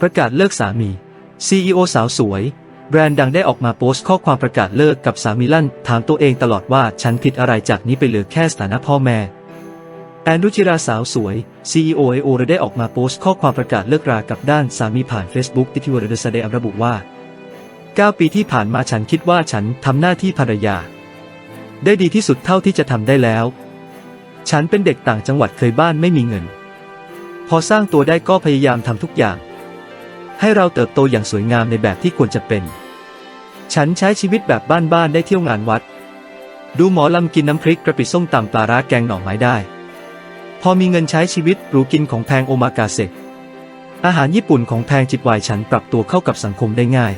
ประกาศเลิกสามี CEO สาวสวย แบรนด์ดังได้ออกมาโพสต์ข้อความประกาศเลิกกับสามีลั่น ถามตัวเองตลอดว่าฉันผิดอะไรจากนี้ไปเหลือแค่สถานะพ่อแม่ แอนรุจิราสาวสวย CEO ไอโอได้ออกมาโพสต์ข้อความประกาศเลิกรากับด้านสามีผ่าน Facebook ติทิวเดอร์สเดระบุว่า 9 ปีที่ผ่านมาฉันคิดว่าฉันทำหน้าที่ภรรยา ได้ดีที่สุดเท่าที่จะทำได้แล้ว ฉันเป็นเด็กต่างจังหวัดเคยบ้านไม่มีเงิน พอสร้างตัวได้ก็พยายามทำทุกอย่าง ให้เราเติบโตอย่างสวยงามในแบบที่ควรจะเป็น ฉันใช้ชีวิตแบบบ้านๆได้เที่ยวงานวัด ดูหมอลำกินน้ำพริกกระปิส้มตำปลาร้าแกงหน่อไม้ได้ พอมีเงินใช้ชีวิตหรูกินของแพงโอมากาเซอาหารญี่ปุ่นของแพงจิตวายฉันปรับตัวเข้ากับสังคมได้ง่าย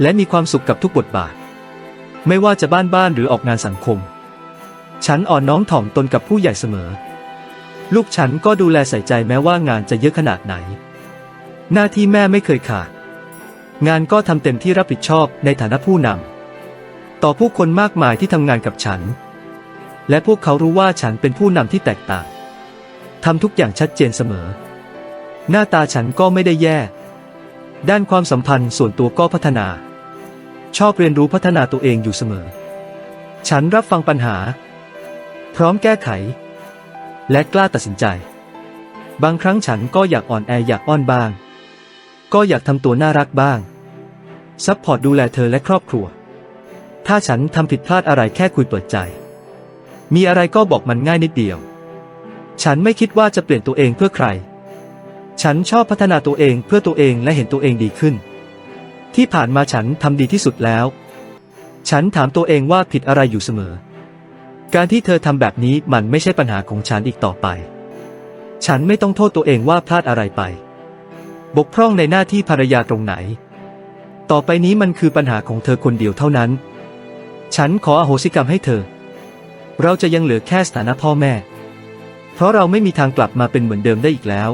และมีความสุขกับทุกบทบาท ไม่ว่าจะบ้านๆหรือออกงานสังคม ฉันอ่อนน้อมถ่อมตนกับผู้ใหญ่เสมอ ลูกฉันก็ดูแลใส่ใจแม้ว่างานจะเยอะขนาดไหน หน้าที่แม่ไม่เคยขาด งานก็ทำเต็มที่รับผิดชอบในฐานะผู้นำต่อผู้คนมากมายที่ทำงานกับฉัน และพวกเขารู้ว่าฉันเป็นผู้นำที่แตกต่างทำทุกอย่างชัดเจนเสมอ หน้าตาฉันก็ไม่ได้แย่ ด้านความสัมพันธ์ส่วนตัวก็พัฒนา ชอบเรียนรู้พัฒนาตัวเองอยู่เสมอ ฉันรับฟังปัญหา พร้อมแก้ไข และกล้าตัดสินใจ บางครั้งฉันก็อยากอ่อนแออยากอ้อนบ้าง ก็อยากทำตัวน่ารักบ้าง ซัพพอร์ตดูแลเธอและครอบครัว ถ้าฉันทำผิดพลาดอะไรแค่คุยเปิดใจ มีอะไรก็บอกมันง่ายนิดเดียว ฉันไม่คิดว่าจะเปลี่ยนตัวเองเพื่อใคร ฉันชอบพัฒนาตัวเองเพื่อตัวเองและเห็นตัวเองดีขึ้น ที่ผ่านมาฉันทำดีที่สุดแล้ว ฉันถามตัวเองว่าผิดอะไรอยู่เสมอ การที่เธอทำแบบนี้มันไม่ใช่ปัญหาของฉันอีกต่อไป ฉันไม่ต้องโทษตัวเองว่าพลาดอะไรไป บกพร่องในหน้าที่ภรรยาตรงไหน ต่อไปนี้มันคือปัญหาของเธอคนเดียวเท่านั้น ฉันขออโหสิกรรมให้เธอ เราจะยังเหลือแค่สถานะพ่อแม่ เพราะเราไม่มีทางกลับมาเป็นเหมือนเดิมได้อีกแล้ว